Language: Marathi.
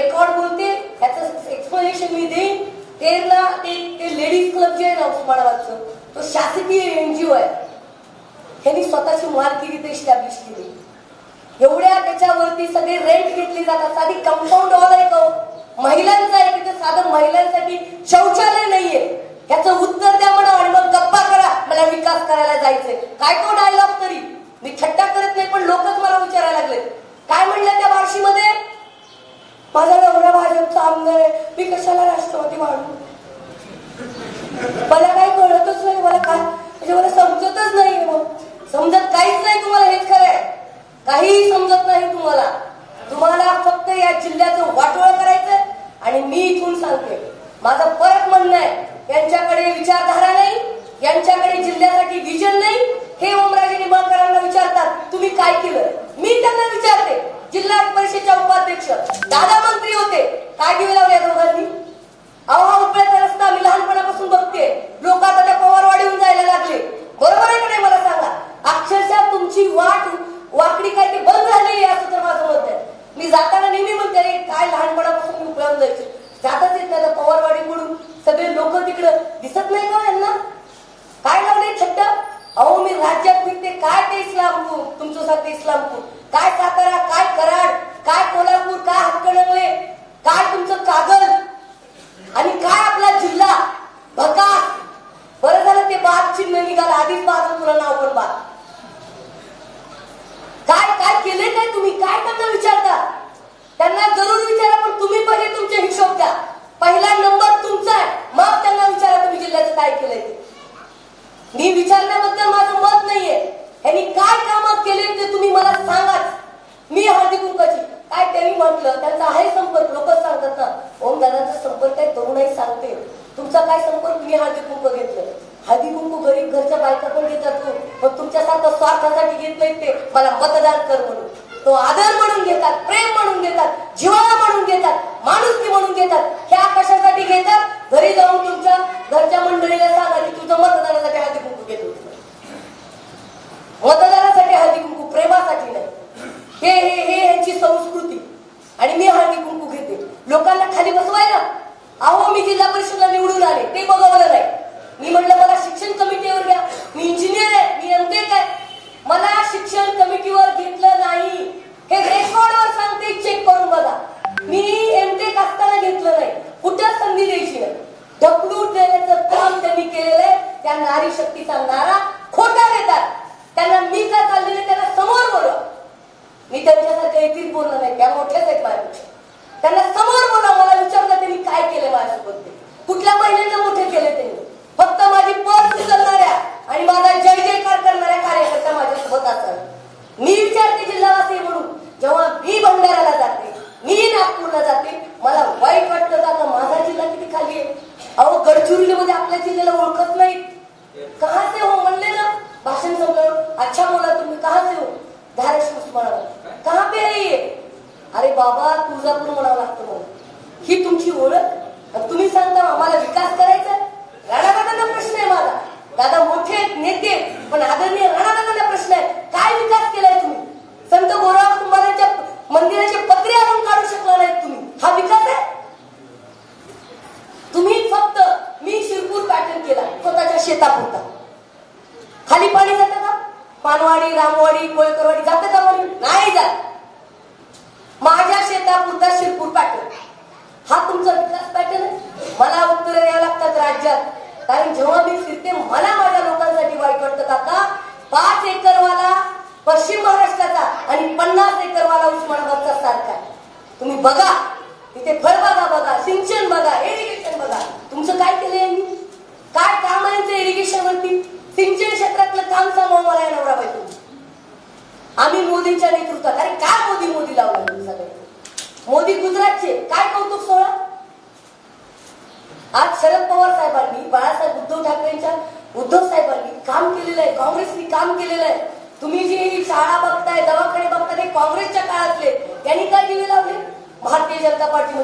रेकॉर्ड बोलते त्याचं एक्सप्लेनेशन मी देईन. ते ना ते ते लेडीज क्लब जे आहे ना उस्मानाबादचं तो शासकीय एनजीओ आहे. ह्यांनी स्वतःची मालकीरी ते इस्टॅब्लिश केली. एवढ्या त्याच्यावरती सगळे रेंट घेतली जातात. साधी कंपाऊंड वॉल आहे तो महिलांचा आहे तिथे साधं महिलांसाठी शौचालय नाहीये ह्याचं उत्तर द्या म्हणा आणि मग गप्पा करा मला विकास करायला जायचंय काय तो डायलॉग तरी मी थट्टा करत नाही पण लोकच मला विचारायला लागले काय म्हणलं त्या बार्शीमध्ये माझा नवरा भाजपचा आमदार आहे मी कशाला राष्ट्रवादी वाढू मला काही कळतच नाही मला काय म्हणजे मला समजतच नाही मग समजत काहीच नाही तुम्हाला हेच खरं आहे काहीही समजत नाही तुम्हाला. तुम्हाला फक्त या जिल्ह्याचं वाटोळ करायचं आणि मी इथून सांगते. माझं परत म्हणणं आहे यांच्याकडे विचारधारा नाही यांच्याकडे जिल्ह्यासाठी विजन नाही हे ओमराजे निंबाळकरांना विचारतात तुम्ही काय केलं? मी त्यांना विचारते जिल्हा परिषदेच्या उपाध्यक्ष दादा मंत्री होते काय घेऊ लावले दोघांनी? अहो हा रस्ता मी लहानपणापासून बघते. लोक आता त्या पवारवाडीहून जायला लागले. बरोबर आहे का नाही मला सांगा? अक्षरशः तुमची वाट वाकडी काय ते बंद झाली असं तर माझं मत आहे. मी जाताना नेहमी म्हणते काय लहानपणापासून मी उपळ्याहून जायचे जातच येत नाही पवारवाडी म्हणून सगळे लोक तिकडं दिसत नाही का यांना? काय लावले छट्ट अहो मी राज्यात फिरते काय ते इस्लामपूर? तुमच्यासारखे इस्लामपूर. काय सातारा काय कराड काय कोल्हापूर काय हातकणंगले काय तुमचं कागल आणि काय आपला जिल्हा? भका बरं झालं ते बाग चिन्ह निघालं. आधीच बाद तुला नाव पण बाग काय केले काय तुम्ही काय त्यांना विचारता? त्यांना जरूर विचारा पण तुम्ही पहिले तुमचे हिशोब द्या. पहिला नंबर तुमचा आहे. मग त्यांना विचारा तुम्ही जिल्ह्याचं काय केलंय मी विचारण्याबद्दल माझं मत नाहीये. यांनी काय कामात केले ते तुम्ही मला सांगाच. मी हळदी कुंकाची काय त्यांनी म्हटलं? त्यांचा आहे संपर्क. लोक सांगतात ना ओम दादाचा संपर्क आहे तरुणाई सांगते. तुमचा काय संपर्क? मी हळदी कुंक घेतलं. हळदी कुंकू गरीब घरच्या बायका पण घेतात मग पण तुमच्यासारखं स्वार्थासाठी घेत नाहीत ते. मला मतदान कर म्हणून. तो आदर म्हणून घेतात प्रेम म्हणून घेतात जीवाला म्हणून घेतात माणुसकी म्हणून घेतात. ह्या कशासाठी घेतात? घरी जाऊन तुमच्या घरच्या मंडळीला सांगा की तुझं मतदानासाठी हळदी कुंकू घेतो मतदानासाठी हळदी कुंकू प्रेमासाठी नाही. हे हे हे यांची संस्कृती. आणि मी हळदी कुंकू घेते. लोकांना खाली बसवायला. अहो मी जिल्हा परिषदला निवडून आले. ते बघवलं नाही. मी म्हणलं मला शिक्षण कमिटीवर घ्या. मी इंजिनियर आहे मी एमटेक आहे. मला शिक्षण कमिटीवर घेतलं नाही. हे रेकॉर्डवर सांगते चेक करून बघा. मी एमटेक असताना घेतलं नाही. कुठं संधी द्यायची नाही ढकलून देण्याचं काम त्यांनी केलेलं आहे. त्या नारी शक्तीचा नारा खोटा देतात. त्यांना मी का चाललेले त्यांना समोर बोलवा. मी त्यांच्यासारखं येथील बोलणार नाही. त्या मोठ्याच आहेत माझ्यापेक्षा. त्यांना समोर बोला मला विचारलं त्यांनी काय केलं माझ्यासोबत कुठल्या महिलांना मोठे केले त्यांनी फक्त माझी पर्स उचलणाऱ्या आणि माझा जय जयकार करणाऱ्या कार्यकर्ता माझ्यासोबत असावे मी विचारते जिल्हावासी म्हणून जेव्हा मी भंडाऱ्याला जाते मी नागपूरला जाते मला वाईट वाटतं का आता माझा जिल्हा किती खाली आहे अहो गडचिरोलीमध्ये आपल्या जिल्ह्याला ओळखत नाही. कहा से हो म्हणले ना भाषण संपलं. अच्छा बोला तुम्ही कहा से हो? धाराशिव उस्मानाबाद. कहा पे है ये? अरे बाबा तुळजापूर म्हणावं लागतं मला ही तुमची ओळख? तुम्ही सांगता आम्हाला विकास करायचा आहे? राणादादांना प्रश्न आहे माझा दादा मोठे आहेत नेते आहेत, पण आदरणीय राणादादांना प्रश्न आहे काय विकास केलाय तुम्ही संत गोराव कुंभारांच्या मंदिराचे पत्रे आणून काढू शकला नाहीत तुम्ही हा विकास आहे तुम्ही फक्त मी शिरपूर पॅटर्न केला स्वतःच्या शेतापुरता खाली पाणी जातं का? पानवाडी रामवाडी कोळकरवाडी जातं का म्हणून नाही जात. माझ्या शेतापुरता शिरपूर पॅटर्न हा तुमचा विकास पॅटर्न आहे. मला उत्तर द्यावं लागतात राज्यात. कारण जेव्हा मी फिरते मला माझ्या लोकांसाठी वाईट वाटतं काका पाच एकरवाला पश्चिम महाराष्ट्राचा आणि पन्नास एकरवाला उस्मानाबादचा सारखा तुम्ही बघा. तिथे फळबागा बघा सिंचन बघा. एरिगेशन बघा. तुमचं काय केलं यांनी काय काम आहे यांचं इरिगेशन वरती सिंचन क्षेत्रातलं काम सांगा मला या नवरा बाई तुम्ही आम्ही मोदींच्या नेतृत्वात अरे काय मोदी मोदी लावलं तुम्ही सगळे मोदी गुजरातचे काय कौतुक सोहळा आज शरद पवार साहेबांनी बाळासाहेब उद्धव ठाकरेंच्या उद्धव साहेबांनी काम केलेलं आहे काँग्रेसनी काम केलेलं आहे. तुम्ही जे शाळा बघताय दवाखाने बघताय काँग्रेसच्या काळातले. त्यांनी काय दिवे लावले? भारतीय जनता पार्टी